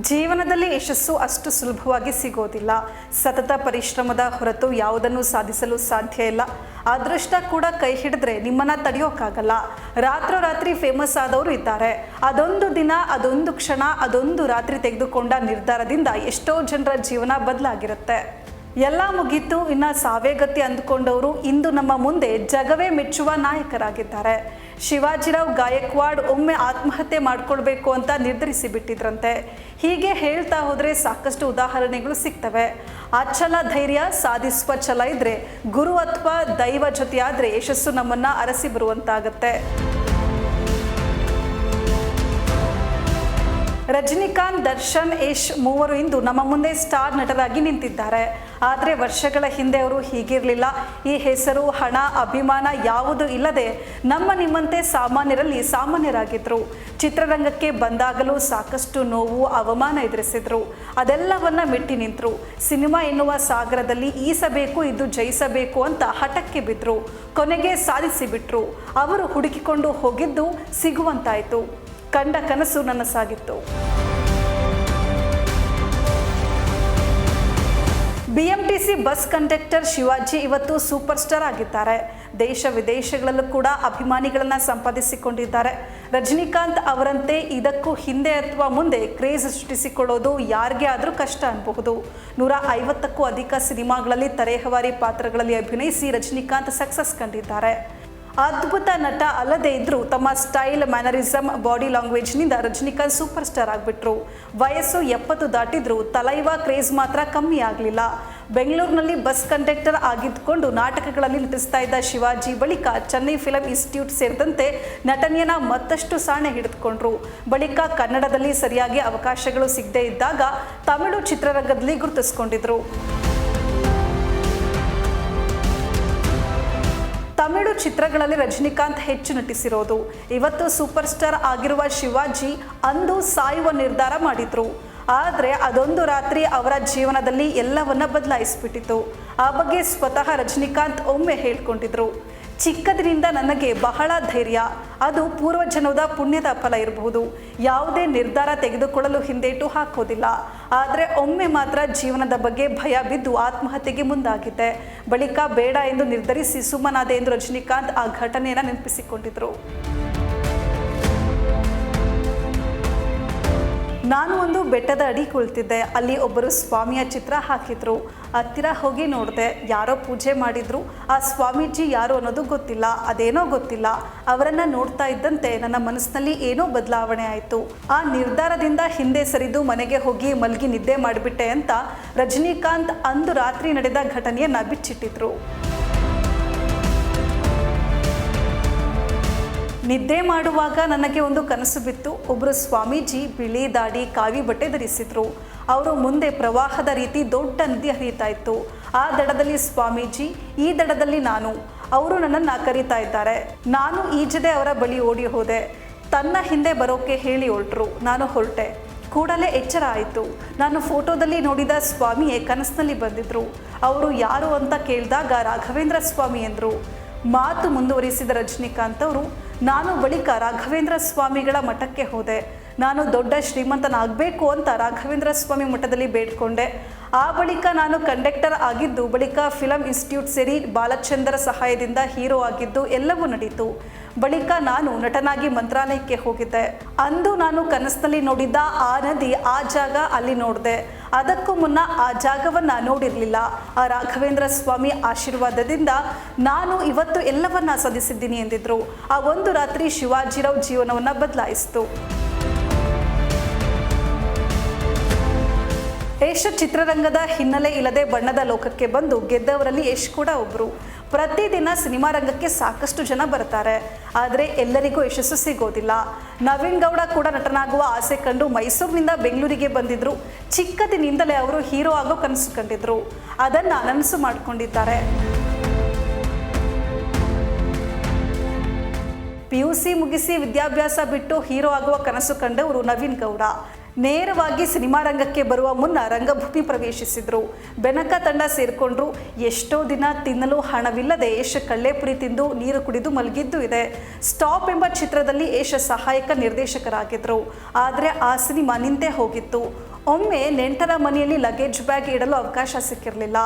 ಜೀವನದಲ್ಲಿ ಯಶಸ್ಸು ಅಷ್ಟು ಸುಲಭವಾಗಿ ಸಿಗೋದಿಲ್ಲ. ಸತತ ಪರಿಶ್ರಮದ ಹೊರತು ಯಾವುದನ್ನು ಸಾಧಿಸಲು ಸಾಧ್ಯ ಇಲ್ಲ. ಅದೃಷ್ಟ ಕೂಡ ಕೈ ಹಿಡಿದ್ರೆ ನಿಮ್ಮನ್ನ ತಡೆಯೋಕ್ಕಾಗಲ್ಲ ರಾತ್ರೋರಾತ್ರಿ ಫೇಮಸ್ ಆದವರು ಇದ್ದಾರೆ. ಅದೊಂದು ದಿನ, ಅದೊಂದು ಕ್ಷಣ, ಅದೊಂದು ರಾತ್ರಿ ತೆಗೆದುಕೊಂಡ ನಿರ್ಧಾರದಿಂದ ಎಷ್ಟೋ ಜನರ ಜೀವನ ಬದಲಾಗಿರುತ್ತೆ. ಎಲ್ಲ ಮುಗೀತು, ಇನ್ನ ಸಾವೇಗತಿ ಅಂದುಕೊಂಡವರು ಇಂದು ನಮ್ಮ ಮುಂದೆ ಜಗವೇ ಮೆಚ್ಚುವ ನಾಯಕರಾಗಿದ್ದಾರೆ. ಶಿವಾಜಿರಾವ್ ಗಾಯಕ್ವಾಡ್ ಒಮ್ಮೆ ಆತ್ಮಹತ್ಯೆ ಮಾಡ್ಕೊಳ್ಬೇಕು ಅಂತ ನಿರ್ಧರಿಸಿ ಬಿಟ್ಟಿದ್ರಂತೆ. ಹೀಗೆ ಹೇಳ್ತಾ ಹೋದ್ರೆ ಸಾಕಷ್ಟು ಉದಾಹರಣೆಗಳು ಸಿಗ್ತವೆ. ಅಚಲ ಧೈರ್ಯ ಸಾಧಿಸುವ ಛಲ ಇದ್ರೆ ಗುರು ಅಥವಾ ದೈವ ಜೊತೆಯಾದ್ರೆ ಯಶಸ್ಸು ನಮ್ಮನ್ನ ಅರಸಿ ಬರುವಂತಾಗತ್ತೆ. ರಜನಿಕಾಂತ್, ದರ್ಶನ್, ಯಶ್ ಮೂವರು ಇಂದು ನಮ್ಮ ಮುಂದೆ ಸ್ಟಾರ್ ನಟರಾಗಿ ನಿಂತಿದ್ದಾರೆ. ಆದರೆ ವರ್ಷಗಳ ಹಿಂದೆ ಅವರು ಹೀಗಿರಲಿಲ್ಲ. ಈ ಹೆಸರು, ಹಣ, ಅಭಿಮಾನ ಯಾವುದು ಇಲ್ಲದೆ ನಮ್ಮ ನಿಮ್ಮಂತೆ ಸಾಮಾನ್ಯರಲ್ಲಿ ಸಾಮಾನ್ಯರಾಗಿದ್ದರು ಚಿತ್ರರಂಗಕ್ಕೆ ಬಂದಾಗಲೂ ಸಾಕಷ್ಟು ನೋವು, ಅವಮಾನ ಎದುರಿಸಿದ್ರು. ಅದೆಲ್ಲವನ್ನ ಮೆಟ್ಟಿ ನಿಂತರು. ಸಿನಿಮಾ ಎನ್ನುವ ಸಾಗರದಲ್ಲಿ ಈಸಬೇಕು, ಇದು ಜಯಿಸಬೇಕು ಅಂತ ಹಠಕ್ಕೆ ಬಿದ್ದರು ಕೊನೆಗೆ ಸಾಧಿಸಿಬಿಟ್ರು. ಅವರು ಹುಡುಕಿಕೊಂಡು ಹೋಗಿದ್ದು ಸಿಗುವಂತಾಯಿತು. ಕಂಡ ಕನಸು ನನಸಾಗಿತ್ತು ಬಿಎಂಟಿಸಿ ಬಸ್ ಕಂಡಕ್ಟರ್ ಶಿವಾಜಿ ಇವತ್ತು ಸೂಪರ್ ಸ್ಟಾರ್ ಆಗಿದ್ದಾರೆ. ದೇಶ ವಿದೇಶಗಳಲ್ಲೂ ಕೂಡ ಅಭಿಮಾನಿಗಳನ್ನು ಸಂಪಾದಿಸಿಕೊಂಡಿದ್ದಾರೆ. ರಜನಿಕಾಂತ್ ಅವರಂತೆ ಇದಕ್ಕೂ ಹಿಂದೆ ಅಥವಾ ಮುಂದೆ ಕ್ರೇಜ್ ಸೃಷ್ಟಿಸಿಕೊಳ್ಳೋದು ಯಾರಿಗೆ ಆದರೂ ಕಷ್ಟ ಅನ್ಬಹುದು. ನೂರ ಐವತ್ತಕ್ಕೂ ಅಧಿಕ ಸಿನಿಮಾಗಳಲ್ಲಿ ತರೇಹವಾರಿ ಪಾತ್ರಗಳಲ್ಲಿ ಅಭಿನಯಿಸಿ ರಜನಿಕಾಂತ್ ಸಕ್ಸಸ್ ಕಂಡಿದ್ದಾರೆ. ಅದ್ಭುತ ನಟ ಅಲ್ಲದೆ ಇದ್ರೂ ತಮ್ಮ ಸ್ಟೈಲ್ ಮ್ಯಾನರಿಸಮ್ ಬಾಡಿ ಲ್ಯಾಂಗ್ವೇಜ್ನಿಂದ ರಜನಿಕಾಂತ್ ಸೂಪರ್ ಸ್ಟಾರ್ ಆಗಿಬಿಟ್ರು. ವಯಸ್ಸು ಎಪ್ಪತ್ತು ದಾಟಿದ್ರು ತಲೈವ ಕ್ರೇಜ್ ಮಾತ್ರ ಕಮ್ಮಿ ಆಗಲಿಲ್ಲ. ಬೆಂಗಳೂರಿನಲ್ಲಿ ಬಸ್ ಕಂಡಕ್ಟರ್ ಆಗಿದ್ದುಕೊಂಡು ನಾಟಕಗಳಲ್ಲಿ ನಟಿಸ್ತಾ ಇದ್ದ ಶಿವಾಜಿ ಬಳಿಕ ಚೆನ್ನೈ ಫಿಲಂ ಇನ್ಸ್ಟಿಟ್ಯೂಟ್ ಸೇರಿದಂತೆ ನಟನೆಯನ್ನ ಮತ್ತಷ್ಟು ಸಾಣೆ ಹಿಡಿದುಕೊಂಡ್ರು. ಬಳಿಕ ಕನ್ನಡದಲ್ಲಿ ಸರಿಯಾಗಿ ಅವಕಾಶಗಳು ಸಿಗದೇ ಇದ್ದಾಗ ತಮಿಳು ಚಿತ್ರರಂಗದಲ್ಲಿ ಗುರುತಿಸ್ಕೊಂಡಿದ್ರು. ಚಿತ್ರಗಳಲ್ಲಿ ರಜನಿಕಾಂತ್ ಹೆಚ್ಚು ನಟಿಸಿರೋದು. ಇವತ್ತು ಸೂಪರ್ ಸ್ಟಾರ್ ಆಗಿರುವ ಶಿವಾಜಿ ಅಂದು ಸಾಯುವ ನಿರ್ಧಾರ ಮಾಡಿದ್ರು. ಆದರೆ ಅದೊಂದು ರಾತ್ರಿ ಅವರ ಜೀವನದಲ್ಲಿ ಎಲ್ಲವನ್ನ ಬದಲಾಯಿಸಿಬಿಟ್ಟಿತು ಆ ಬಗ್ಗೆ ಸ್ವತಃ ರಜನಿಕಾಂತ್ ಒಮ್ಮೆ ಹೇಳ್ಕೊಂಡಿದ್ರು. ಚಿಕ್ಕದಿನಿಂದ ನನಗೆ ಬಹಳ ಧೈರ್ಯ. ಅದು ಪೂರ್ವಜನ್ಮದ ಪುಣ್ಯದ ಫಲ ಇರಬಹುದು. ಯಾವುದೇ ನಿರ್ಧಾರ ತೆಗೆದುಕೊಳ್ಳಲು ಹಿಂದೇಟು ಹಾಕೋದಿಲ್ಲ. ಆದರೆ ಒಮ್ಮೆ ಮಾತ್ರ ಜೀವನದ ಬಗ್ಗೆ ಭಯ ಬಿದ್ದು ಆತ್ಮಹತ್ಯೆಗೆ ಮುಂದಾಗಿದೆ ಬಳಿಕ ಬೇಡ ಎಂದು ನಿರ್ಧರಿಸಿ ಸುಮ್ಮನಾದೆ ಎಂದು ರಜನಿಕಾಂತ್ ಆ ಘಟನೆಯನ್ನು ನೆನಪಿಸಿಕೊಂಡಿದ್ರು. ನಾನು ಒಂದು ಬೆಟ್ಟದ ಅಡಿ ಕುಳಿತಿದ್ದೆ. ಅಲ್ಲಿ ಒಬ್ಬರು ಸ್ವಾಮಿಯ ಚಿತ್ರ ಹಾಕಿದ್ರು. ಹತ್ತಿರ ಹೋಗಿ ನೋಡಿದೆ. ಯಾರೋ ಪೂಜೆ ಮಾಡಿದ್ರು. ಆ ಸ್ವಾಮೀಜಿ ಯಾರು ಅನ್ನೋದು ಗೊತ್ತಿಲ್ಲ. ಅದೇನೋ ಗೊತ್ತಿಲ್ಲ. ಅವರನ್ನ ನೋಡ್ತಾ ಇದ್ದಂತೆ ನನ್ನ ಮನಸ್ಸಿನಲ್ಲಿ ಏನೋ ಬದಲಾವಣೆ ಆಯಿತು. ಆ ನಿರ್ಧಾರದಿಂದ ಹಿಂದೆ ಸರಿದು ಮನೆಗೆ ಹೋಗಿ ಮಲಗಿ ನಿದ್ದೆ ಮಾಡಿಬಿಟ್ಟೆ ಅಂತ ರಜನಿಕಾಂತ್ ಅಂದು ರಾತ್ರಿ ನಡೆದ ಘಟನೆಯನ್ನ ಬಿಚ್ಚಿಟ್ಟಿದ್ರು. ನಿದ್ದೆ ಮಾಡುವಾಗ ನನಗೆ ಒಂದು ಕನಸು ಬಿತ್ತು. ಒಬ್ಬರು ಸ್ವಾಮೀಜಿ ಬಿಳಿ ದಾಡಿ ಕಾವಿ ಬಟ್ಟೆ ಧರಿಸಿದ್ರು. ಅವರು ಮುಂದೆ ಪ್ರವಾಹದ ರೀತಿ ದೊಡ್ಡ ನದಿ ಹರಿತಾ ಇತ್ತು. ಆ ದಡದಲ್ಲಿ ಸ್ವಾಮೀಜಿ, ಈ ದಡದಲ್ಲಿ ನಾನು. ಅವರು ನನ್ನನ್ನು ಕರೀತಾ ಇದ್ದಾರೆ. ನಾನು ಈಜದೆ ಅವರ ಬಳಿ ಓಡಿ ಹೋದೆ. ತನ್ನ ಹಿಂದೆ ಬರೋಕೆ ಹೇಳಿ ಹೊರಟರು. ನಾನು ಹೊರಟೆ. ಕೂಡಲೇ ಎಚ್ಚರ ಆಯಿತು. ನಾನು ಫೋಟೋದಲ್ಲಿ ನೋಡಿದ ಸ್ವಾಮಿಯೇ ಕನಸಿನಲ್ಲಿ ಬಂದಿದ್ರು. ಅವರು ಯಾರು ಅಂತ ಕೇಳಿದಾಗ ರಾಘವೇಂದ್ರ ಸ್ವಾಮಿ ಎಂದರು. ಮಾತು ಮುಂದುವರಿಸಿದ ರಜನಿಕಾಂತ್ ಅವರು ನಾನು ಬಳಿಕ ರಾಘವೇಂದ್ರ ಸ್ವಾಮಿಗಳ ಮಠಕ್ಕೆ ಹೋದೆ. ನಾನು ದೊಡ್ಡ ಶ್ರೀಮಂತನಾಗಬೇಕು ಅಂತ ರಾಘವೇಂದ್ರ ಸ್ವಾಮಿ ಮಠದಲ್ಲಿ ಬೇಡ್ಕೊಂಡೆ. ಆ ಬಳಿಕ ನಾನು ಕಂಡಕ್ಟರ್ ಆಗಿದ್ದು, ಬಳಿಕ ಫಿಲಂ ಇನ್ಸ್ಟಿಟ್ಯೂಟ್ ಸೇರಿ ಬಾಲಚಂದ್ರ ಸಹಾಯದಿಂದ ಹೀರೋ ಆಗಿದ್ದು ಎಲ್ಲವೂ ನಡೀತು. ಬಳಿಕ ನಾನು ನಟನಾಗಿ ಮಂತ್ರಾಲಯಕ್ಕೆ ಹೋಗಿದ್ದೆ. ಅಂದು ನಾನು ಕನಸಿನಲ್ಲಿ ನೋಡಿದ್ದ ಆ ನದಿ ಆ ಜಾಗ ಅಲ್ಲಿ ನೋಡಿದೆ. ಅದಕ್ಕೂ ಮುನ್ನ ಆ ಜಾಗವನ್ನ ನೋಡಿರಲಿಲ್ಲ. ಆ ರಾಘವೇಂದ್ರ ಸ್ವಾಮಿ ಆಶೀರ್ವಾದದಿಂದ ನಾನು ಇವತ್ತು ಎಲ್ಲವನ್ನ ಸಾಧಿಸಿದ್ದೀನಿ ಎಂದಿದ್ರು. ಆ ಒಂದು ರಾತ್ರಿ ಶಿವಾಜಿರಾವ್ ಜೀವನವನ್ನ ಬದಲಾಯಿಸಿತು. ಯಶ್ ಚಿತ್ರರಂಗದ ಹಿನ್ನೆಲೆ ಇಲ್ಲದೆ ಬಣ್ಣದ ಲೋಕಕ್ಕೆ ಬಂದು ಗೆದ್ದವರಲ್ಲಿ ಯಶ್ ಕೂಡ ಒಬ್ಬರು ಪ್ರತಿದಿನ ಸಿನಿಮಾ ರಂಗಕ್ಕೆ ಸಾಕಷ್ಟು ಜನ ಬರ್ತಾರೆ. ಆದರೆ ಎಲ್ಲರಿಗೂ ಯಶಸ್ಸು ಸಿಗೋದಿಲ್ಲ. ನವೀನ್ ಗೌಡ ಕೂಡ ನಟನಾಗುವ ಆಸೆ ಕಂಡು ಮೈಸೂರಿನಿಂದ ಬೆಂಗಳೂರಿಗೆ ಬಂದಿದ್ರು. ಚಿಕ್ಕದಿನಿಂದಲೇ ಅವರು ಹೀರೋ ಆಗೋ ಕನಸು ಕಂಡಿದ್ರು. ಅದನ್ನ ನನಸು ಮಾಡಿಕೊಂಡಿದ್ದಾರೆ. ಪಿ ಯು ಸಿ ಮುಗಿಸಿ ವಿದ್ಯಾಭ್ಯಾಸ ಬಿಟ್ಟು ಹೀರೋ ಆಗುವ ಕನಸು ಕಂಡವರು ನವೀನ್ ಗೌಡ. ನೇರವಾಗಿ ಸಿನಿಮಾ ರಂಗಕ್ಕೆ ಬರುವ ಮುನ್ನ ರಂಗಭೂಮಿ ಪ್ರವೇಶಿಸಿದ್ರು. ಬೆನಕ ತಂಡ ಸೇರಿಕೊಂಡ್ರು. ಎಷ್ಟೋ ದಿನ ತಿನ್ನಲು ಹಣವಿಲ್ಲದೆ ಯಶ್ ಕಳ್ಳೆಪುರಿ ತಿಂದು ನೀರು ಕುಡಿದು ಮಲಗಿದ್ದು ಇದೆ. ಸ್ಟಾಪ್ ಎಂಬ ಚಿತ್ರದಲ್ಲಿ ಯಶ್ ಸಹಾಯಕ ನಿರ್ದೇಶಕರಾಗಿದ್ರು. ಆದರೆ ಆ ಸಿನಿಮಾ ನಿಂತೇ ಹೋಗಿತ್ತು. ಒಮ್ಮೆ ನೆಂಟರ ಮನೆಯಲ್ಲಿ ಲಗೇಜ್ ಬ್ಯಾಗ್ ಇಡಲು ಅವಕಾಶ ಸಿಕ್ಕಿರಲಿಲ್ಲ.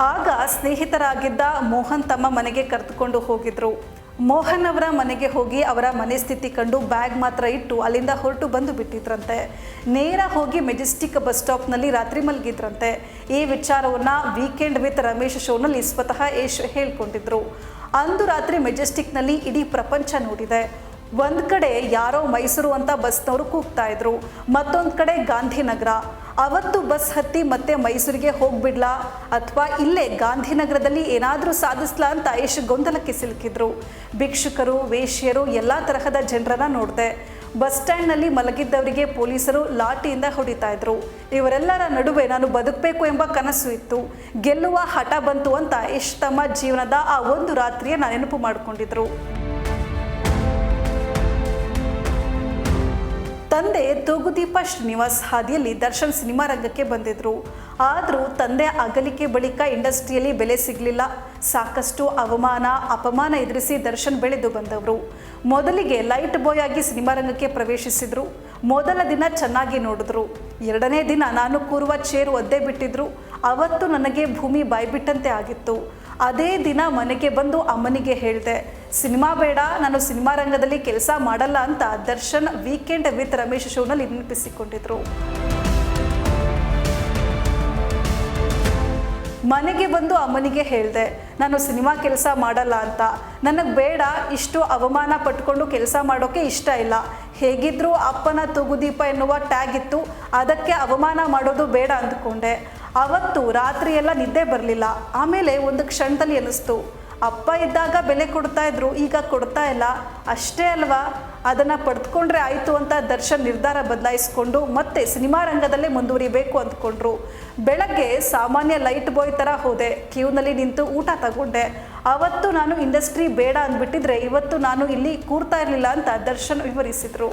ಆಗ ಸ್ನೇಹಿತರಾಗಿದ್ದ ಮೋಹನ್ ತಮ್ಮ ಮನೆಗೆ ಕರೆದುಕೊಂಡು ಹೋಗಿದ್ರು. ಮೋಹನ್ ಅವರ ಮನೆಗೆ ಹೋಗಿ ಅವರ ಮನೆ ಸ್ಥಿತಿ ಕಂಡು ಬ್ಯಾಗ್ ಮಾತ್ರ ಇಟ್ಟು ಅಲ್ಲಿಂದ ಹೊರಟು ಬಂದು ಬಿಟ್ಟಿದ್ರಂತೆ. ನೇರ ಹೋಗಿ ಮೆಜೆಸ್ಟಿಕ್ ಬಸ್ ಸ್ಟಾಪ್ನಲ್ಲಿ ರಾತ್ರಿ ಮಲಗಿದ್ರಂತೆ. ಈ ವಿಚಾರವನ್ನು ವೀಕೆಂಡ್ ವಿತ್ ರಮೇಶ್ ಶೋನಲ್ಲಿ ಸ್ವತಃ ಯಶ್ ಹೇಳ್ಕೊಂಡಿದ್ರು. ಅಂದು ರಾತ್ರಿ ಮೆಜೆಸ್ಟಿಕ್ನಲ್ಲಿ ಇಡೀ ಪ್ರಪಂಚ ನೋಡಿದೆ. ಒಂದು ಕಡೆ ಯಾರೋ ಮೈಸೂರು ಅಂತ ಬಸ್ನವರು ಕೂಗ್ತಾ ಇದ್ರು. ಮತ್ತೊಂದು ಕಡೆ ಗಾಂಧಿನಗರ. ಅವತ್ತು ಬಸ್ ಹತ್ತಿ ಮತ್ತೆ ಮೈಸೂರಿಗೆ ಹೋಗ್ಬಿಡ್ಲಾ? ಅಥವಾ ಇಲ್ಲೇ ಗಾಂಧಿನಗರದಲ್ಲಿ ಏನಾದರೂ ಸಾಧಿಸ್ಲಾ ಅಂತ ಎಷ್ಟು ಗೊಂದಲಕ್ಕೆ ಸಿಲುಕಿದ್ರು. ಭಿಕ್ಷುಕರು, ವೇಶ್ಯರು ಎಲ್ಲ ತರಹದ ಜನರನ್ನ ನೋಡಿದೆ. ಬಸ್ ಸ್ಟ್ಯಾಂಡ್ನಲ್ಲಿ ಮಲಗಿದ್ದವರಿಗೆ ಪೊಲೀಸರು ಲಾಠಿಯಿಂದ ಹೊಡಿತಾ ಇದ್ರು. ಇವರೆಲ್ಲರ ನಡುವೆ ನಾನು ಬದುಕಬೇಕು ಎಂಬ ಕನಸು ಇತ್ತು. ಗೆಲ್ಲುವ ಹಠ ಬಂತು ಅಂತ ತಮ್ಮ ಜೀವನದ ಆ ಒಂದು ರಾತ್ರಿಯ ನೆನಪು ಮಾಡಿಕೊಂಡಿದ್ರು. ತಂದೆ ತೂಗುದೀಪ ಶ್ರೀನಿವಾಸ್ ಹಾದಿಯಲ್ಲಿ ದರ್ಶನ್ ಸಿನಿಮಾ ರಂಗಕ್ಕೆ ಬಂದಿದ್ರು. ಆದರೂ ತಂದೆ ಅಗಲಿಕೆ ಬಳಿಕ ಇಂಡಸ್ಟ್ರಿಯಲ್ಲಿ ಬೆಲೆ ಸಿಗಲಿಲ್ಲ. ಸಾಕಷ್ಟು ಅವಮಾನ, ಅಪಮಾನ ಎದುರಿಸಿ ದರ್ಶನ್ ಬೆಳೆದು ಬಂದವರು. ಮೊದಲಿಗೆ ಲೈಟ್ ಬಾಯ್ ಆಗಿ ಸಿನಿಮಾ ರಂಗಕ್ಕೆ ಪ್ರವೇಶಿಸಿದ್ರು. ಮೊದಲ ದಿನ ಚೆನ್ನಾಗಿ ನೋಡಿದ್ರು. ಎರಡನೇ ದಿನ ನಾನು ಕೂರುವ ಚೇರು ಒದ್ದೆ ಬಿಟ್ಟಿದ್ರು. ಅವತ್ತು ನನಗೆ ಭೂಮಿ ಬಾಯ್ಬಿಟ್ಟಂತೆ ಆಗಿತ್ತು. ಅದೇ ದಿನ ಮನೆಗೆ ಬಂದು ಅಮ್ಮನಿಗೆ ಹೇಳಿದೆ, ಸಿನಿಮಾ ಬೇಡ, ನಾನು ಸಿನಿಮಾ ರಂಗದಲ್ಲಿ ಕೆಲಸ ಮಾಡಲ್ಲ ಅಂತ ದರ್ಶನ್ ವೀಕೆಂಡ್ ವಿತ್ ರಮೇಶ್ ಶೋನಲ್ಲಿ ನೆನಪಿಸಿಕೊಂಡಿದ್ರು ಮನೆಗೆ ಬಂದು ಅಮ್ಮನಿಗೆ ಹೇಳಿದೆ, ನಾನು ಸಿನಿಮಾ ಕೆಲಸ ಮಾಡಲ್ಲ ಅಂತ. ನನಗೆ ಬೇಡ, ಇಷ್ಟು ಅವಮಾನ ಪಟ್ಕೊಂಡು ಕೆಲಸ ಮಾಡೋಕ್ಕೆ ಇಷ್ಟ ಇಲ್ಲ. ಹೇಗಿದ್ರೂ ಅಪ್ಪನ ತೂಗುದೀಪ ಎನ್ನುವ ಟ್ಯಾಗ್ ಇತ್ತು. ಅದಕ್ಕೆ ಅವಮಾನ ಮಾಡೋದು ಬೇಡ ಅಂದ್ಕೊಂಡೆ. ಅವತ್ತು ರಾತ್ರಿ ಎಲ್ಲ ನಿದ್ದೆ ಬರಲಿಲ್ಲ. ಆಮೇಲೆ ಒಂದು ಕ್ಷಣದಲ್ಲಿ ಅನ್ನಿಸ್ತು ಅಪ್ಪ ಇದ್ದಾಗ ಬೆಲೆ ಕೊಡ್ತಾ ಇದ್ರು, ಈಗ ಕೊಡ್ತಾ ಇಲ್ಲ. ಅಷ್ಟೇ ಅಲ್ವಾ? ಅದನ್ನು ಪಡೆದುಕೊಂಡ್ರೆ ಆಯಿತು ಅಂತ ದರ್ಶನ್ ನಿರ್ಧಾರ ಬದಲಾಯಿಸ್ಕೊಂಡು ಮತ್ತೆ ಸಿನಿಮಾ ರಂಗದಲ್ಲೇ ಮುಂದುವರಿಬೇಕು ಅಂದ್ಕೊಂಡ್ರು. ಬೆಳಗ್ಗೆ ಸಾಮಾನ್ಯ ಲೈಟ್ ಬಾಯ್ ಥರ ಹೋದೆ. ಕ್ಯೂನಲ್ಲಿ ನಿಂತು ಊಟ ತಗೊಂಡೆ. ಅವತ್ತು ನಾನು ಇಂಡಸ್ಟ್ರಿ ಬೇಡ ಅಂದ್ಬಿಟ್ಟಿದ್ರೆ ಇವತ್ತು ನಾನು ಇಲ್ಲಿ ಕೂರ್ತಾ ಇರಲಿಲ್ಲ ಅಂತ ದರ್ಶನ್ ವಿವರಿಸಿದರು.